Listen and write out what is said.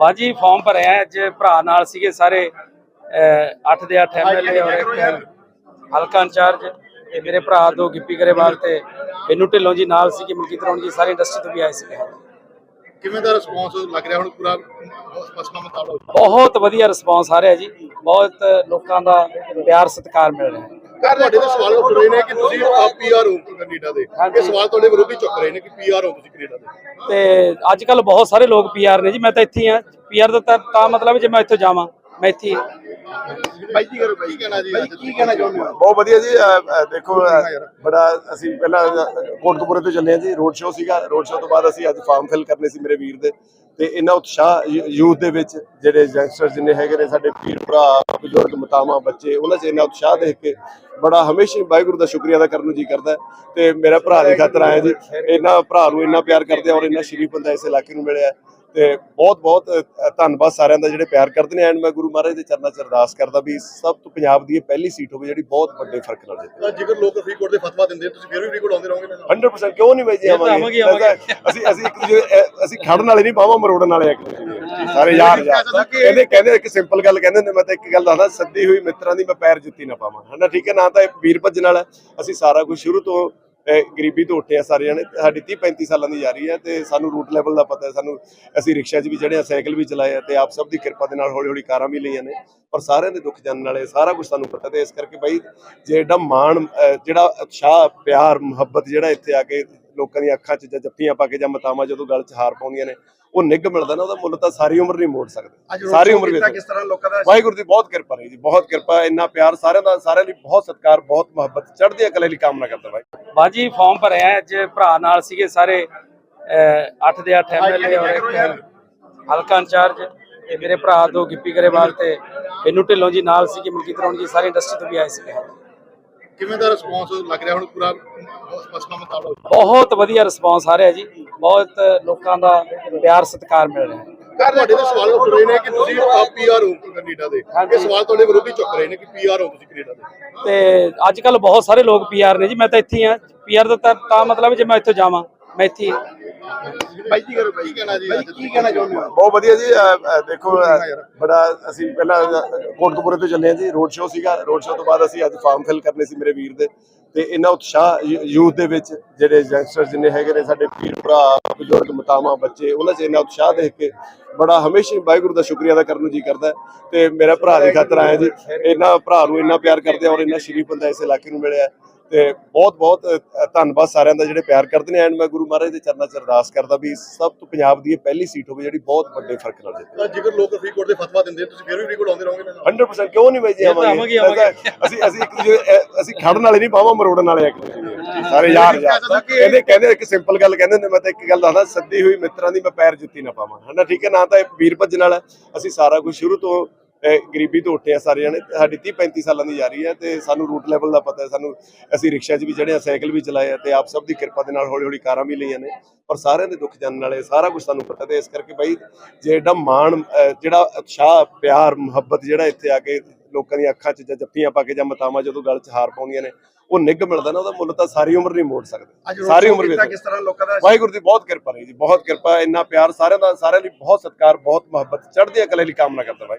ਬਾਜੀ ਫਾਰਮ ਭਰਿਆ ਅੱਜ ਭਰਾ ਨਾਲ ਸੀਗੇ ਸਾਰੇ 8 ਦੇ 8 ਐਮਐਲਏ ਔਰ ਇੱਕ ਹਲਕਾ ਇੰਚਾਰਜ ਤੇ ਮੇਰੇ ਭਰਾ ਦੋ ਗਿੱਪੀ ਗਰੇਵਾਲ ਤੇ ਬਿੰਨੂ ਢਿੱਲੋਂ ਜੀ ਨਾਲ ਸੀਗੇ ਮਲਕੀਤ ਰੌਣ ਜੀ ਸਾਰੇ ਇੰਡਸਟਰੀ ਤੋਂ ਵੀ ਆਏ ਸੀਗੇ। ਕਿਵੇਂ ਦਾ ਰਿਸਪੌਂਸ ਲੱਗ ਰਿਹਾ ਹੁਣ ਪੂਰਾ ਫਸਣਾ ਮੁਤਾਬਕ? ਬਹੁਤ ਵਧੀਆ ਰਿਸਪਾਂਸ ਆ ਰਿਹਾ ਜੀ। ਬਹੁਤ ਲੋਕਾਂ ਦਾ ਪਿਆਰ ਸਤਿਕਾਰ ਮਿਲ ਰਿਹਾ। ਹੈ ਤੁਹਾਡੇ ਤੇ ਸਵਾਲ ਉੱਠ ਰਹੇ ਨੇ ਕਿ ਤੁਸੀਂ ਪੀਆਰ ਹੋ ਕੈਨੇਡਾ ਦੇ। ਇਹ ਸਵਾਲ ਤੁਹਾਡੇ ਵਿਰੋਧੀ ਚੁੱਕ ਰਹੇ ਨੇ ਕਿ ਪੀਆਰ ਹੋ ਤੁਸੀਂ ਕੈਨੇਡਾ ਦੇ। ਤੇ ਅੱਜ ਕੱਲ ਬਹੁਤ ਸਾਰੇ ਲੋਕ ਪੀਆਰ ਨੇ ਜੀ ਮੈਂ ਤਾਂ ਇੱਥੇ ਆ ਪੀਆਰ ਦਾ ਤਾਂ ਤਾਂ ਮਤਲਬ ਜੇ ਮੈਂ ਇੱਥੋਂ ਜਾਵਾਂ ਮੈਂ ਇੱਥੇ। ਬਾਈ ਜੀ ਕਰੋ ਬਾਈ ਕਹਿਣਾ ਜੀ? ਕੀ ਕਹਿਣਾ ਚਾਹੁੰਦੇ ਹੋ? ਬਹੁਤ ਵਧੀਆ ਜੀ ਦੇਖੋ ਬੜਾ ਅਸੀਂ ਪਹਿਲਾਂ ਕੋਟਕਪੂਰੇ ਤੋਂ ਚੱਲੇ ਹਾਂ ਜੀ ਰੋਡ ਸ਼ੋਅ ਸੀਗਾ। ਰੋਡ ਸ਼ੋਅ ਤੋਂ ਬਾਅਦ ਅਸੀਂ ਅੱਜ ਫਾਰਮ ਫਿਲ ਕਰਨੇ ਸੀ ਮੇਰੇ ਵੀਰ ਦੇ। ਤੇ ਇੰਨਾ ਉਤਸ਼ਾਹ ਯੂਥ ਦੇ ਵਿੱਚ ਜਿਹੜੇ ਯੰਗਸਟਰ ਜਿੰਨੇ ਹੈਗੇ ਨੇ ਸਾਡੇ ਵੀਰ ਭਰਾ ਬਜ਼ੁਰਗ ਮਤਾਵਾਂ ਬੱਚੇ ਉਹਨਾਂ 'ਚ ਇੰਨਾ ਉਤਸ਼ਾਹ ਦੇਖ ਕੇ ਬੜਾ ਹਮੇਸ਼ਾ ਹੀ ਵਾਹਿਗੁਰੂ ਦਾ ਸ਼ੁਕਰੀਆ ਅਦਾ ਕਰਨ ਨੂੰ ਜੀ ਕਰਦਾ ਤੇ ਮੇਰਾ ਭਰਾ ਦੀ ਖਾਤਰ ਆਇਆ ਜੀ ਇੰਨਾ ਭਰਾ ਨੂੰ ਇੰਨਾ ਪਿਆਰ ਕਰਦੇ ਔਰ ਇੰਨਾ ਸ਼ਰੀਫ ਬੰਦਾ ਇਸ ਇਲਾਕੇ ਨੂੰ ਮਿਲਿਆ। ਤੇ ਬਹੁਤ ਬਹੁਤ ਧੰਨਵਾਦ ਸਾਰਿਆਂ ਦਾ ਜਿਹੜੇ ਪਿਆਰ ਕਰਦੇ ਨੇ ਐਂਡ ਮੈਂ ਗੁਰੂ ਮਹਾਰਾਜ ਦੇ ਚਰਨਾਂ 'ਚ ਅਰਦਾਸ ਕਰਦਾ ਵੀ ਸਭ ਤੋਂ ਪੰਜਾਬ ਦੀ ਇਹ ਪਹਿਲੀ ਸੀਟ ਹੋਵੇ ਜਿਹੜੀ ਬਹੁਤ ਵੱਡੇ ਫ਼ਰਕ ਨਾਲ ਜਿੱਤੇ ਜੇਕਰ ਲੋਕ ਫਰੀਦਕੋਟ ਦੇ ਫਤਵਾ ਦਿੰਦੇ ਤੁਸੀਂ ਫਿਰ ਵੀ ਫਰੀਦਕੋਟ ਆਉਂਦੇ ਰਹੋਗੇ ਨਾ 100% ਕਿਉਂ ਨਹੀਂ ਮੈਂ ਜੀ ਆਵਾਂਗੇ। ਅਸੀਂ ਅਸੀਂ ਇੱਕ ਦੂਜੇ ਅਸੀਂ ਖੜਨ ਵਾਲੇ ਨਹੀਂ ਬਾਵਾ ਮਰੋੜਨ ਵਾਲੇ ਆ ਸਾਰੇ ਯਾਰ ਯਾਰ। ਕਹਿੰਦੇ ਕਹਿੰਦੇ ਇੱਕ ਸਿੰਪਲ ਗੱਲ ਕਹਿੰਦੇ ਨੇ ਮੈਂ ਤਾਂ ਇੱਕ ਗੱਲ ਦੱਸਦਾ, ਸੱਦੀ ਹੋਈ ਮਿੱਤਰਾਂ ਦੀ ਮੈਂ ਪੈਰ ਜੁੱਤੀ ਨਾ ਪਾਵਾਂ। ਹਨਾ, ਠੀਕ ਹੈ? ਨਾ ਤਾਂ ਇਹ ਵੀਰ ਭੱਜਣ ਵਾਲਾ, ਅਸੀਂ ਸਾਰਾ ਕੁਝ ਸ਼ੁਰੂ ਤੋਂ ਗਰੀਬੀ ਤੋਂ ਉੱਠੇ ਆ ਸਾਰੇ ਜਣੇ। ਸਾਡੀ 30 35 ਸਾਲਾਂ ਦੀ ਯਾਰੀ ਹੈ ਤੇ ਸਾਨੂੰ ਰੂਟ ਲੈਵਲ ਦਾ ਪਤਾ ਹੈ, ਸਾਨੂੰ ਅਸੀਂ ਰਿਕਸ਼ਾ 'ਚ ਵੀ ਚੜ੍ਹੇ ਆ, ਸਾਈਕਲ ਵੀ ਚਲਾਏ ਆ ਤੇ ਆਪ ਸਭ ਦੀ ਕਿਰਪਾ ਦੇ ਨਾਲ ਹੌਲੀ ਹੌਲੀ ਕਾਰਾਂ ਵੀ ਲਈਆਂ ਨੇ। ਪਰ ਸਾਰਿਆਂ ਦੇ ਦੁੱਖ ਜਾਣਨ ਵਾਲੇ, ਸਾਰਾ ਕੁਝ ਸਾਨੂੰ ਪਤਾ ਤੇ ਇਸ ਕਰਕੇ ਬਾਈ, ਜੇ ਏਡਾ ਮਾਣ ਜਿਹੜਾ ਉਤਸ਼ਾਹ, ਪਿਆਰ, ਮੁਹੱਬਤ ਜਿਹੜਾ ਇੱਥੇ ਆ ਕੇ ਲੋਕਾਂ ਦੀਆਂ ਅੱਖਾਂ 'ਚ ਜਾਂ ਜੱਫੀਆਂ ਪਾ ਕੇ ਜਾਂ ਮਤਾਵਾਂ ਜਦੋਂ ਗਲ 'ਚ ਹਾਰ ਪਾਉਂਦੀਆਂ ਨੇ ਉਹ ਨਿੱਘ ਮਿਲਦਾ ਨਾ ਉਹਦਾ ਮੁੱਲ ਤਾਂ ਸਾਰੀ ਉਮਰ ਨਹੀਂ ਮੋੜ ਸਕਦੇ। ਸਾਰੀ ਉਮਰ ਵੀ ਕਿਸ ਤਰ੍ਹਾਂ ਲੋਕਾਂ ਦਾ? ਵਾਹਿਗੁਰੂ ਦੀ ਬਹੁਤ ਕਿਰਪਾ ਰਹੀ ਜੀ ਬਹੁਤ ਕਿਰਪਾ ਇੰਨਾ ਪਿਆਰ ਸਾਰਿਆਂ ਦਾ ਸਾਰਿਆਂ ਲਈ ਬਹੁਤ ਸਤਿਕਾਰ ਬਹੁਤ ਮੁਹੱਬਤ ਚੜ੍ਹਦੀ ਕਲੇ ਲਈ ਕਾਮਨਾ ਕਰਦਾ ਬਾਈ ਬਾਜੀ ਫਾਰਮ ਭਰਿਆ ਅੱਜ ਭਰਾ ਨਾਲ ਸੀਗੇ ਸਾਰੇ 8 ਦੇ 8 ਐਮਐਲਏ ਔਰ ਇੱਕ ਹਲਕਾ ਇੰਚਾਰਜ ਤੇ ਮੇਰੇ ਭਰਾ ਦੋ ਗਿੱਪੀ ਗਰੇਵਾਲ ਤੇ ਬਿੰਨੂ ਢਿੱਲੋਂ ਜੀ ਨਾਲ ਸੀਗੇ ਮਲਕੀਤ ਰੌਣ ਜੀ ਸਾਰੇ ਇੰਡਸਟਰੀ ਤੋਂ ਵੀ ਆਏ ਸੀਗੇ। ਕਿਵੇਂ ਦਾ ਰਿਸਪੌਂਸ ਲੱਗ ਰਿਹਾ ਹੁਣ ਪੂਰਾ ਫਸਣਾ ਮੁਤਾਬਕ? ਬਹੁਤ ਵਧੀਆ ਰਿਸਪਾਂਸ ਆ ਰਿਹਾ ਜੀ। ਬਹੁਤ ਲੋਕਾਂ ਦਾ ਪਿਆਰ ਸਤਿਕਾਰ ਮਿਲ ਰਿਹਾ। ਹੈ ਤੁਹਾਡੇ ਤੇ ਸਵਾਲ ਉੱਠ ਰਹੇ ਨੇ ਕਿ ਤੁਸੀਂ ਪੀਆਰ ਹੋ ਕੈਨੇਡਾ ਦੇ। ਇਹ ਸਵਾਲ ਤੁਹਾਡੇ ਵਿਰੋਧੀ ਚੁੱਕ ਰਹੇ ਨੇ ਕਿ ਪੀਆਰ ਹੋ ਤੁਸੀਂ ਕੈਨੇਡਾ ਦੇ। ਤੇ ਅੱਜ ਕੱਲ ਬਹੁਤ ਸਾਰੇ ਲੋਕ ਪੀਆਰ ਨੇ ਜੀ ਮੈਂ ਤਾਂ ਇੱਥੇ ਹੀ ਆ ਪੀਆਰ ਦਾ ਤਾਂ ਤਾਂ ਮਤਲਬ ਜੇ ਮੈਂ ਇੱਥੋਂ ਜਾਵਾਂ ਮੈਂ ਇੱਥੇ ਹੀ ਹਾਂ। ਬਾਈ ਜੀ ਕਰੋ ਬਾਈ ਕਹਿਣਾ ਜੀ? ਕੀ ਕਹਿਣਾ ਚਾਹੁੰਦੇ ਹੋ? ਬਹੁਤ ਵਧੀਆ ਜੀ ਦੇਖੋ ਬੜਾ ਅਸੀਂ ਪਹਿਲਾਂ ਕੋਟਕਪੂਰੇ ਤੋਂ ਚੱਲੇ ਹਾਂ ਜੀ ਰੋਡ ਸ਼ੋਅ ਸੀਗਾ। ਰੋਡ ਸ਼ੋਅ ਤੋਂ ਬਾਅਦ ਅਸੀਂ ਅੱਜ ਫਾਰਮ ਫਿਲ ਕਰਨੇ ਸੀ ਮੇਰੇ ਵੀਰ ਦੇ। ਤੇ ਇੰਨਾ ਉਤਸ਼ਾਹ ਯੂਥ ਦੇ ਵਿੱਚ ਜਿਹੜੇ ਯੰਗਸਟਰ ਜਿੰਨੇ ਹੈਗੇ ਨੇ ਸਾਡੇ ਵੀਰ ਭਰਾ ਬਜ਼ੁਰਗ ਮਤਾਵਾਂ ਬੱਚੇ ਉਹਨਾਂ 'ਚ ਇੰਨਾ ਉਤਸ਼ਾਹ ਦੇਖ ਕੇ ਬੜਾ ਹਮੇਸ਼ਾ ਹੀ ਵਾਹਿਗੁਰੂ ਦਾ ਸ਼ੁਕਰੀਆ ਅਦਾ ਕਰਨ ਨੂੰ ਜੀ ਕਰਦਾ ਹੈ। ਤੇ ਮੇਰਾ ਭਰਾ ਦੀ ਖਾਤਰ ਆਇਆ ਜੀ ਇੰਨਾ ਭਰਾ ਨੂੰ ਇੰਨਾ ਪਿਆਰ ਕਰਦੇ ਆ ਔਰ ਇੰਨਾ ਸ਼ਰੀਫ ਬੰਦਾ ਇਸ ਇਲਾਕੇ ਨੂੰ ਮਿਲਿਆ ਹੈ। ਤੇ ਬਹੁਤ ਬਹੁਤ ਧੰਨਵਾਦ ਸਾਰਿਆਂ ਦਾ ਜਿਹੜੇ ਪਿਆਰ ਕਰਦੇ ਨੇ। ਐਂਡ ਮੈਂ ਗੁਰੂ ਮਹਾਰਾਜ ਦੇ ਚਰਨਾਂ 'ਚ ਅਰਦਾਸ ਕਰਦਾ ਵੀ ਸਭ ਤੋਂ ਪੰਜਾਬ ਦੀ ਇਹ ਪਹਿਲੀ ਸੀਟ ਹੋਵੇ ਜਿਹੜੀ ਬਹੁਤ ਵੱਡੇ ਫ਼ਰਕ ਨਾਲ ਜਿੱਤੇ ਤਾਂ ਜੇਕਰ ਲੋਕ ਫਰੀਦਕੋਟ ਦੇ ਫਤਵਾ ਦਿੰਦੇ ਤੁਸੀਂ ਫਿਰ ਵੀ ਫਰੀਦਕੋਟ ਆਉਂਦੇ ਰਹੋਗੇ ਨਾ 100% ਕਿਉਂ ਨਹੀਂ ਮੈਂ ਜੀ ਆਵਾਂਗੇ। ਅਸੀਂ ਅਸੀਂ ਇੱਕ ਦੂਜੇ ਅਸੀਂ ਖੜਨ ਵਾਲੇ ਨਹੀਂ ਬਾਵਾ ਮਰੋੜਨ ਵਾਲੇ ਆ। ਸਾਰੇ ਯਾਰ ਯਾਰ। ਕਹਿੰਦੇ ਕਹਿੰਦੇ ਇੱਕ ਸਿੰਪਲ ਗੱਲ ਕਹਿੰਦੇ ਨੇ ਮੈਂ ਤਾਂ ਇੱਕ ਗੱਲ ਦੱਸਦਾ ਸੱਦੀ ਹੋਈ ਮਿੱਤਰਾਂ ਦੀ ਮੈਂ ਪੈਰ ਜੁੱਤੀ ਨਾ ਪਾਵਾਂ। ਹਨਾ ਠੀਕ ਹੈ? ਨਾ ਤਾਂ ਇਹ ਵੀਰ ਭੱਜਣ ਵਾਲਾ ਅਸੀਂ ਸਾਰਾ ਕੁਝ ਸ਼ੁਰੂ ਤੋਂ ਗਰੀਬੀ ਤੋਂ ਉੱਠੇ ਆ ਸਾਰੇ ਜਣੇ ਸਾਡੀ 30 35 ਸਾਲਾਂ ਦੀ ਯਾਰੀ ਹੈ ਤੇ ਸਾਨੂੰ ਰੂਟ ਲੈਵਲ ਦਾ ਪਤਾ ਹੈ। ਸਾਨੂੰ ਅਸੀਂ ਰਿਕਸ਼ਾ 'ਚ ਵੀ ਚੜ੍ਹੇ ਆ ਸਾਈਕਲ ਵੀ ਚਲਾਏ ਆ ਤੇ ਆਪ ਸਭ ਦੀ ਕਿਰਪਾ ਦੇ ਨਾਲ ਹੌਲੀ ਹੌਲੀ ਕਾਰਾਂ ਵੀ ਲਈਆਂ ਨੇ। ਪਰ ਸਾਰਿਆਂ ਦੇ ਦੁੱਖ ਜਾਣਨ ਵਾਲੇ ਸਾਰਾ ਕੁਝ ਸਾਨੂੰ ਪਤਾ ਤੇ ਇਸ ਕਰਕੇ ਬਾਈ ਜੇ ਏਡਾ ਮਾਣ ਜਿਹੜਾ ਉਤਸ਼ਾਹ ਪਿਆਰ ਮੁਹੱਬਤ ਜਿਹੜਾ ਇੱਥੇ ਆ ਕੇ ਲੋਕਾਂ ਦੀਆਂ ਅੱਖਾਂ 'ਚ ਜਾਂ ਜੱਫੀਆਂ ਪਾ ਕੇ ਜਾਂ ਮਤਾਵਾਂ ਜਦੋਂ ਗਲ 'ਚ ਹਾਰ ਪਾਉਂਦੀਆਂ ਨੇ ਉਹ ਨਿੱਘ ਮਿਲਦਾ ਨਾ ਉਹਦਾ ਮੁੱਲ ਤਾਂ ਸਾਰੀ ਉਮਰ ਨਹੀਂ ਮੋੜ ਸਕਦੇ। ਸਾਰੀ ਉਮਰ ਵੀ ਕਿਸ ਤਰ੍ਹਾਂ ਲੋਕਾਂ ਦਾ? ਵਾਹਿਗੁਰੂ ਦੀ ਬਹੁਤ ਕਿਰਪਾ ਰਹੀ ਜੀ ਬਹੁਤ ਕਿਰਪਾ ਇੰਨਾ ਪਿਆਰ ਸਾਰਿਆਂ ਦਾ ਸਾਰਿਆਂ ਲਈ ਬਹੁਤ ਸਤਿਕਾਰ ਬਹੁਤ ਮੁਹੱਬਤ ਚੜ੍ਹਦੀ ਕਲੇ ਲਈ ਕਾਮਨਾ ਕਰਦਾ ਬਾਈ।